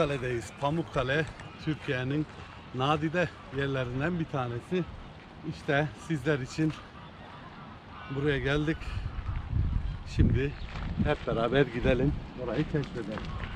Pamukkale'deyiz. Pamukkale Türkiye'nin nadide yerlerinden bir tanesi. İşte sizler için buraya geldik. Şimdi hep beraber gidelim. Orayı keşfedelim.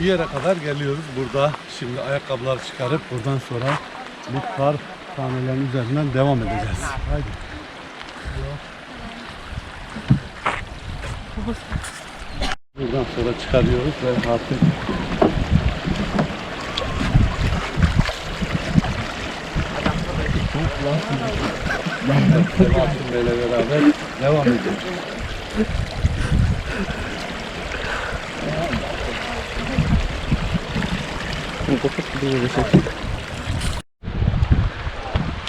Bir yere kadar geliyoruz burada. Şimdi ayakkabıları çıkarıp buradan sonra bu kar tanelerinin üzerinden devam edeceğiz. Haydi. Buradan sonra çıkarıyoruz ve artık Sebahattin Bey'le beraber devam ediyoruz.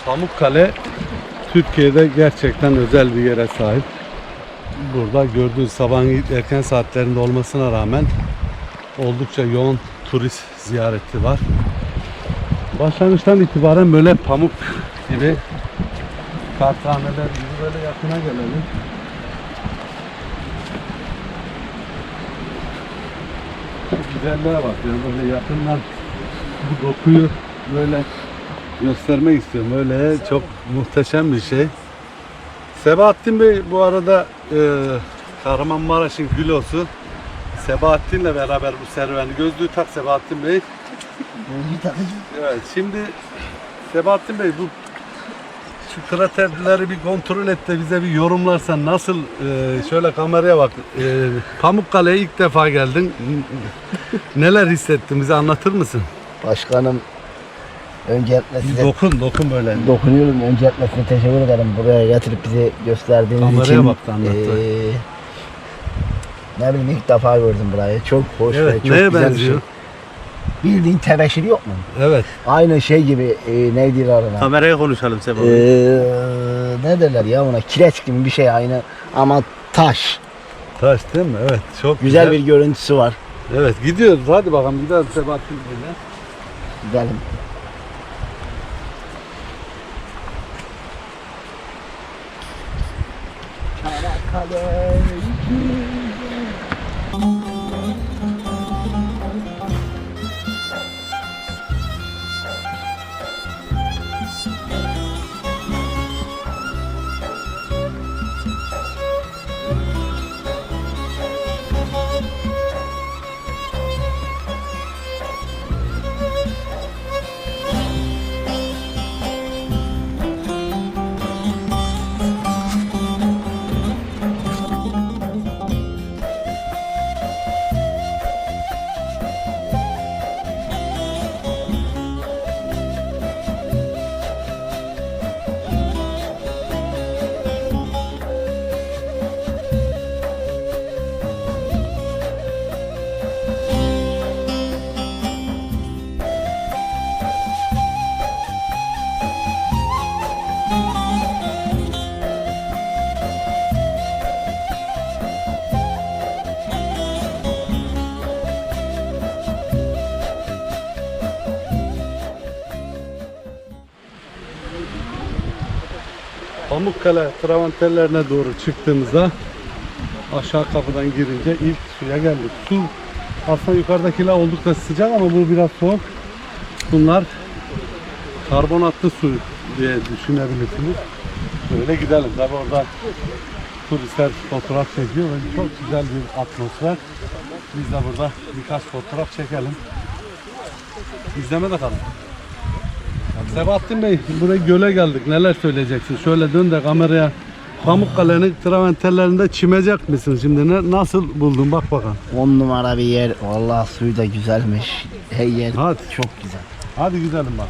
Pamukkale Türkiye'de gerçekten özel bir yere sahip. Burada gördüğünüz sabahın erken saatlerinde olmasına rağmen oldukça yoğun turist ziyareti var. Başlangıçtan itibaren böyle pamuk gibi kartaneler gibi böyle yakına gelelim. Güzelliğe bak yani böyle yakından bu dokuyu böyle göstermek istiyorum. Böyle çok muhteşem bir şey. Sebahattin Bey bu arada e, Kahramanmaraş'ın gülosu. Sebahattin'le beraber bu serüveni gözlüğü tak Sebahattin Bey. Evet şimdi Sebahattin Bey bu şu kraterleri bir kontrol et de bize bir yorumlarsan nasıl e, şöyle kameraya bak e, Pamukkale'ye ilk defa geldin neler hissettin bize anlatır mısın? Başkanım öncelikle Bir size dokun dokun böyle. dokunuyorum. Öncelikle size teşekkür ederim buraya getirip bizi gösterdiğiniz Kameraya için. bak da anlat. Eee, ne bileyim ilk defa gördüm burayı. Çok hoş ve Evet çok neye güzel bir benziyor? şey. Bildiğin tebeşir yok mu? Evet. Aynı şey gibi e, neydi arana? Kameraya konuşalım Sebo. Eee ne derler ya ona? Kireç gibi bir şey aynı ama taş. Taş değil mi? Evet. Çok Güzel bir görüntüsü var. Evet gidiyoruz. Hadi bakalım gidelim Sebahattin Bey'le. Gidelim. Pamukkale travanterlerine doğru çıktığımızda aşağı kapıdan girince ilk suya geldik. Su aslında yukarıdakiler oldukça sıcak ama bu biraz soğuk. Bunlar karbonatlı su diye düşünebilirsiniz. Böyle gidelim. Tabi orada turistler fotoğraf çekiyor çok güzel bir atmosfer. Biz de burada birkaç fotoğraf çekelim. İzleme de kalın. Sebahattin Bey, buraya göle geldik. Neler söyleyeceksin? Şöyle dön de kameraya. Pamukkale'nin traventerlerinde çimecek misin şimdi? Ne, nasıl buldun? Bak bakalım. On numara bir yer. Vallahi suyu da güzelmiş. Her yer Hadi. çok güzel. Hadi gidelim bak.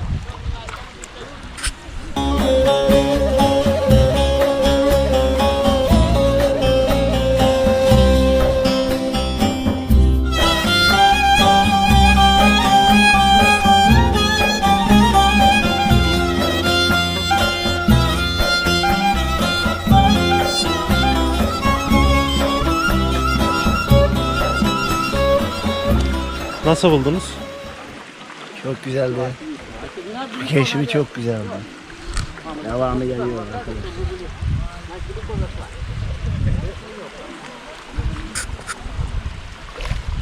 Nasıl buldunuz? Çok güzeldi. Keşfi çok güzeldi. Devamı geliyor arkadaşlar.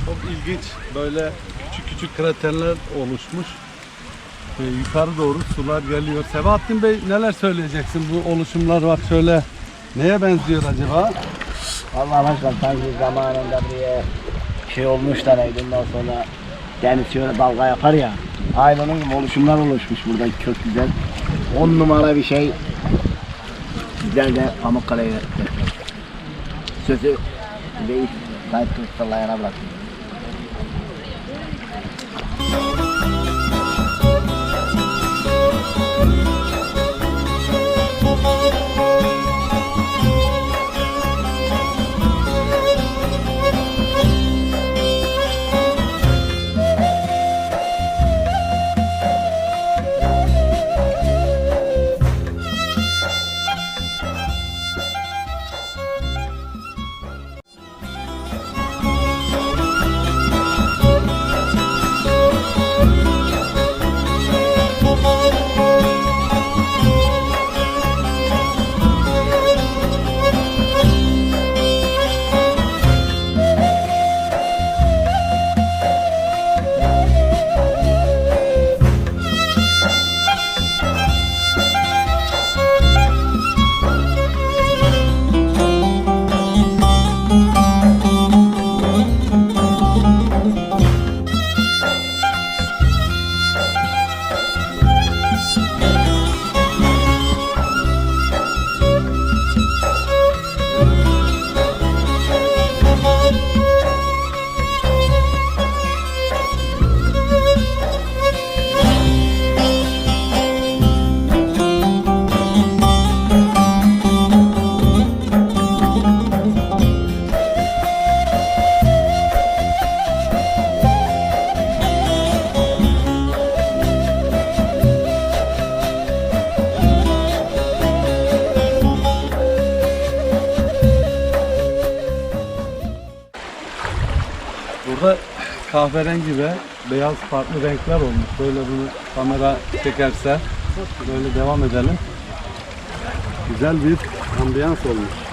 Çok ilginç. Böyle küçük küçük kraterler oluşmuş. Ee, yukarı doğru sular geliyor. Sebahattin Bey neler söyleyeceksin? Bu oluşumlar var şöyle. Neye benziyor acaba? Allah başkan sanki zamanında bir şey olmuş da neydi sonra deniz şöyle dalga yapar ya. Aynı oluşumlar oluşmuş burada çok güzel. On numara bir şey. Sizler de Pamukkale'ye sözü Reis Tayyip Kılıçdaroğlu'na bırakın. Kahverengi ve beyaz farklı renkler olmuş. Böyle bunu kamera çekerse böyle devam edelim. Güzel bir ambiyans olmuş.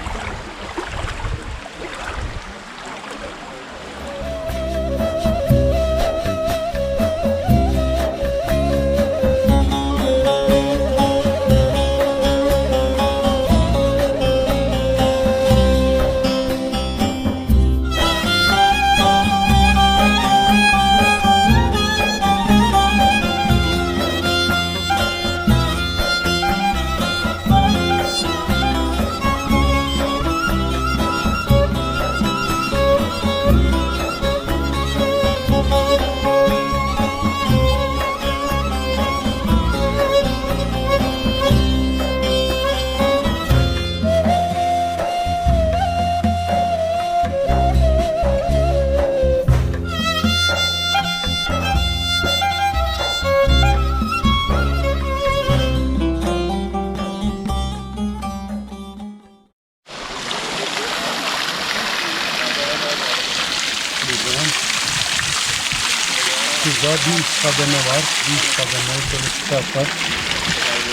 Şurada bir üst kademe var. Bir üst kademe şöyle çıkarsak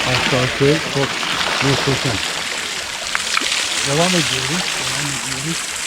aşağısı çok muhteşem. Devam ediyoruz. Devam ediyoruz.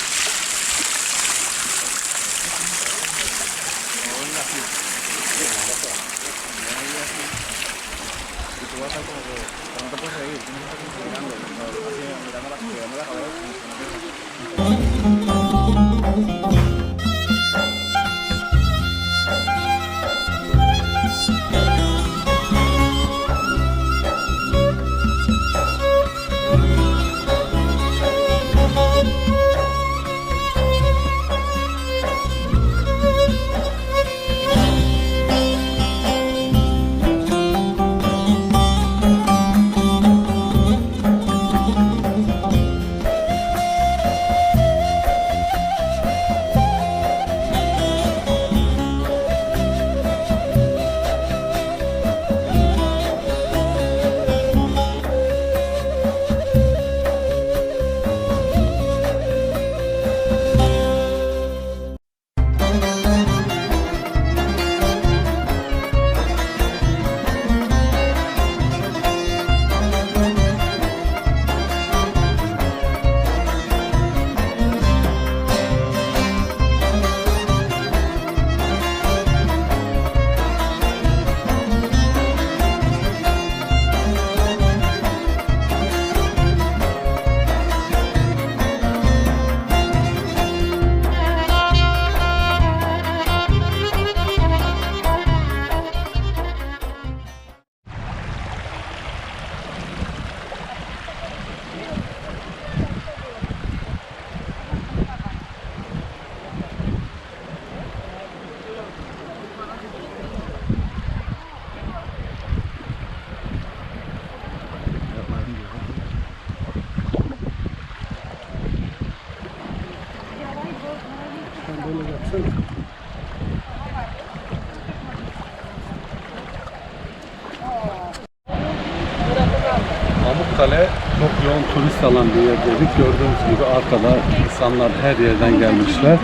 Dedik. Gördüğünüz gibi arkada insanlar her yerden gelmişler.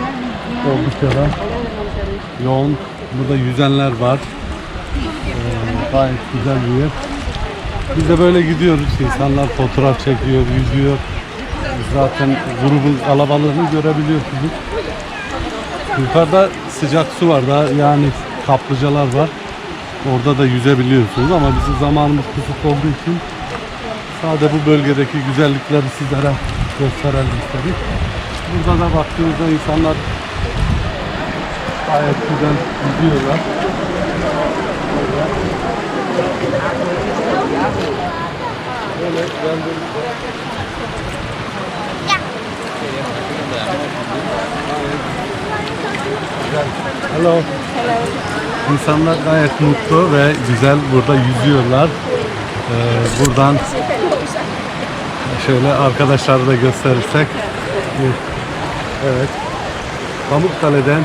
Oldukça da yoğun. Burada yüzenler var. Ee, gayet güzel bir yer. Biz de böyle gidiyoruz. İnsanlar fotoğraf çekiyor, yüzüyor. Zaten grubun kalabalığını görebiliyorsunuz. Yukarıda sıcak su var da yani kaplıcalar var. Orada da yüzebiliyorsunuz ama bizim zamanımız kısıtlı olduğu için sadece bu bölgedeki güzellikleri sizlere gösterelim istedik. Burada da baktığınızda insanlar gayet güzel yüzüyorlar. Böyle geldiğimizde Hello. İnsanlar gayet mutlu ve güzel burada yüzüyorlar. Ee, buradan şöyle arkadaşları da gösterirsek. Evet. Pamukkale'den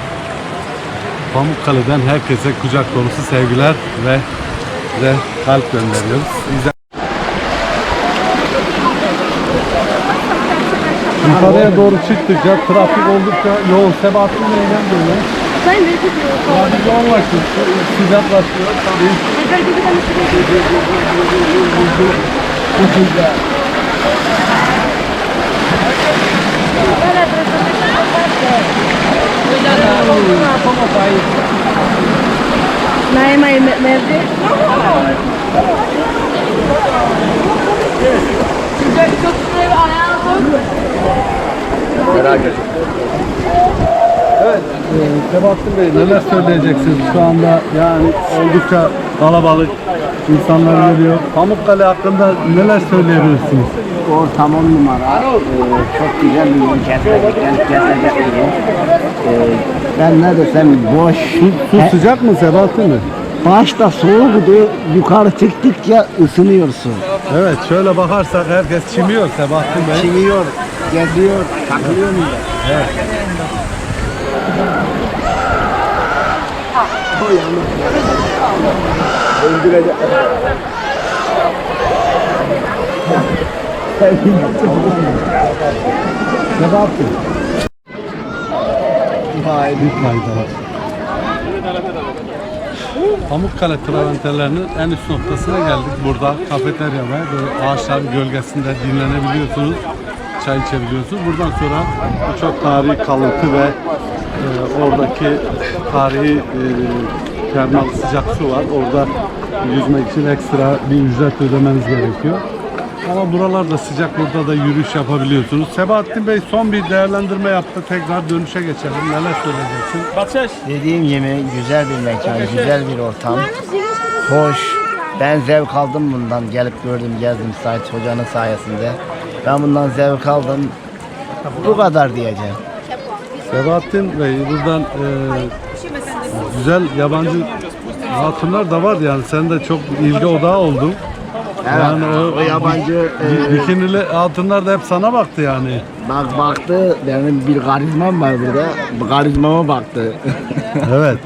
Pamukkale'den herkese kucak dolusu sevgiler ve ve kalp gönderiyoruz. Bize Yukarıya doğru çıktıkça trafik oldukça yoğun. Sebahattin Bey'den böyle. Ben de gidiyorum. Yani yoğunlaşıyor, sıcaklaşıyor. Tabii Gidelim. ucuzda. May may nerede? Evet, e, Sebahattin Bey neler söyleyeceksiniz şu anda yani oldukça kalabalık insanlar geliyor. Pamukkale hakkında neler söyleyebilirsiniz? Ortam on numara. Ee, çok güzel bir yer. Gerçekten gezecek bir yer. Ee, ben ne desem boş. Su He- sıcak mı Sebahattin Bey? Başta soğuktu. Yukarı çıktıkça ısınıyorsun. Evet şöyle bakarsak herkes çimiyor Sebahattin Bey. Çimiyor, geziyor, takılıyor mu? Sebahattin. Vay Bir fayda var. Pamukkale traventerlerinin en üst noktasına geldik. Burada kafeterya var. Böyle ağaçların gölgesinde dinlenebiliyorsunuz. Çay içebiliyorsunuz. Buradan sonra birçok tarihi kalıntı ve e, oradaki tarihi e, termal sıcak su var. Orada yüzmek için ekstra bir ücret ödemeniz gerekiyor. Ama buralarda sıcak burada da yürüyüş yapabiliyorsunuz. Sebahattin Bey son bir değerlendirme yaptı. Tekrar dönüşe geçelim. Neler söyleyeceksin? Dediğim gibi güzel bir mekan, güzel bir ortam. Hoş. Ben zevk aldım bundan. Gelip gördüm, gezdim Sait Hoca'nın sayesinde. Ben bundan zevk aldım. Bu kadar diyeceğim. Sebahattin Bey buradan e, güzel yabancı hatunlar da var yani sen de çok ilgi odağı oldun. Evet, Yani o- o, yabancı e, Bikinili hatunlar da hep sana baktı yani. bak baktı, benim bir karizmam var burada. Bu karizmama baktı. Evet.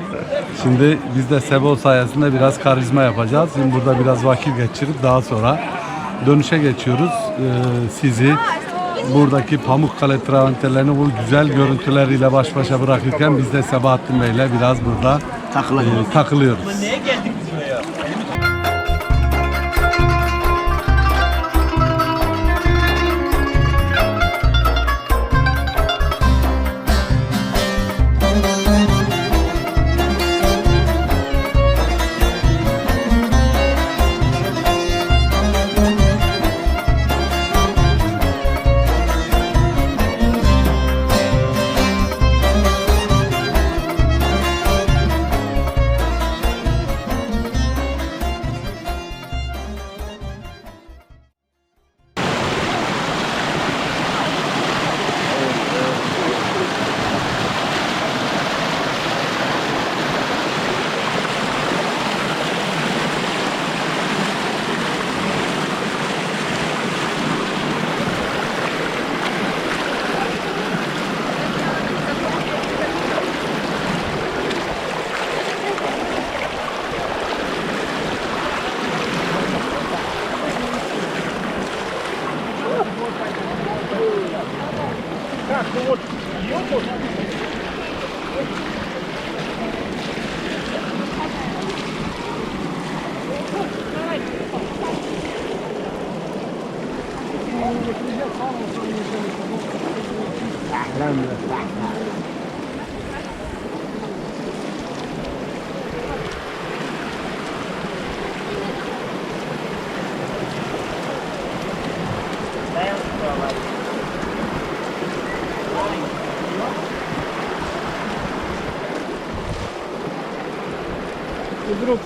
Şimdi biz de Sebo sayesinde biraz karizma yapacağız. Şimdi burada biraz vakit geçirip daha sonra dönüşe geçiyoruz. Ee, sizi buradaki Pamukkale traventerlerini bu güzel görüntüleriyle baş başa bırakırken biz de Sebahattin Bey'le biraz burada Takılıyoruz. e, takılıyoruz. вдруг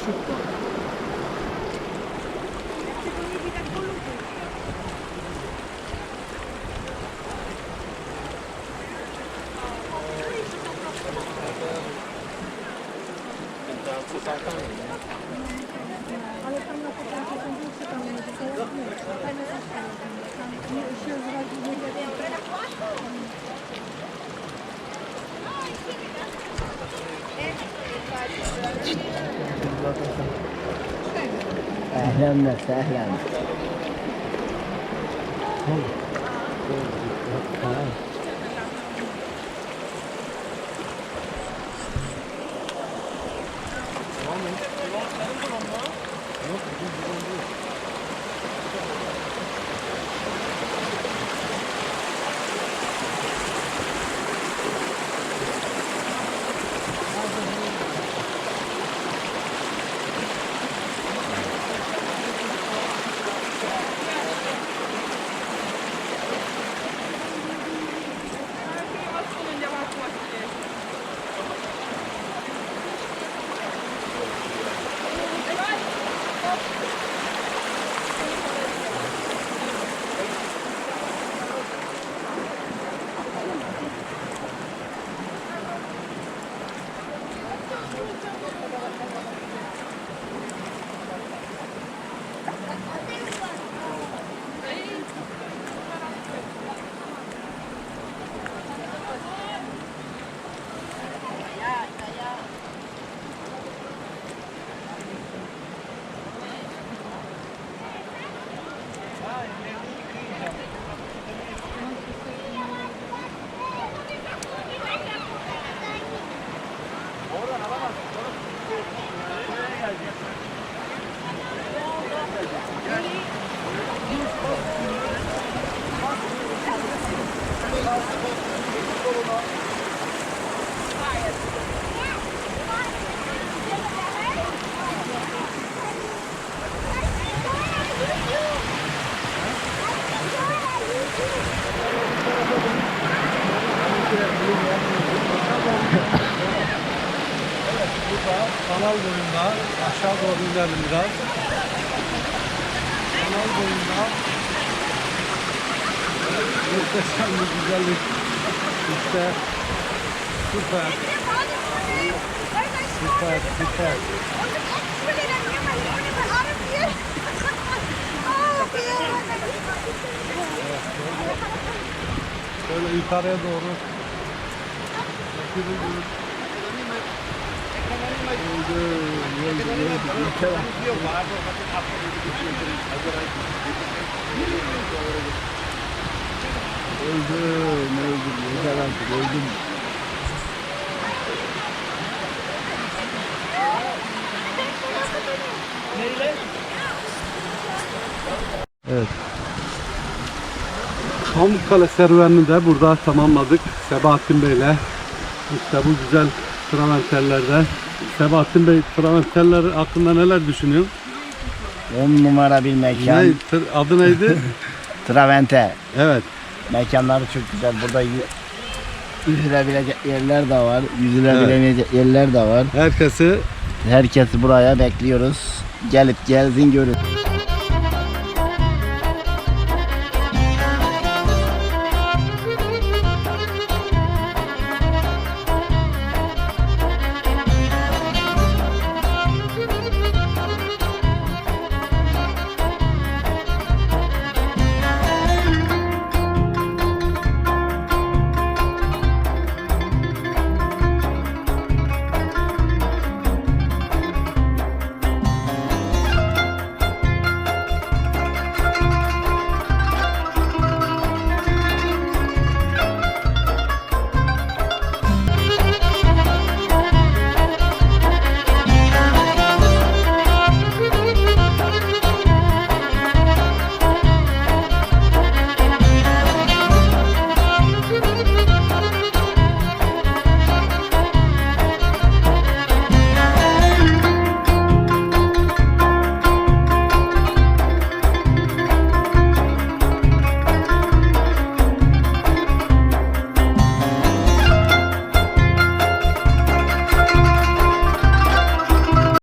Ahlan ve sahlan. Thank you. Aşağı doğru inelim biraz. Kanal boyunda muhteşem bir güzellik. İşte süper, süper, süper. Böyle yukarıya doğru. Öldüm, öldüm. Yeter artık, öldüm. Evet. Pamukkale serüvenini de burada tamamladık Sebahattin Bey'le. İşte bu güzel traventerlerde. Sebahattin Bey traventerler hakkında neler düşünüyor? 10 numara bir mekan. Ne, tır- adı neydi? Travente. evet. Mekanları çok güzel. Burada yü- üzülebilecek yerler de var. Yüzülebilecek yerler de var. Herkesi Herkesi buraya bekliyoruz. Gelip gelsin görün.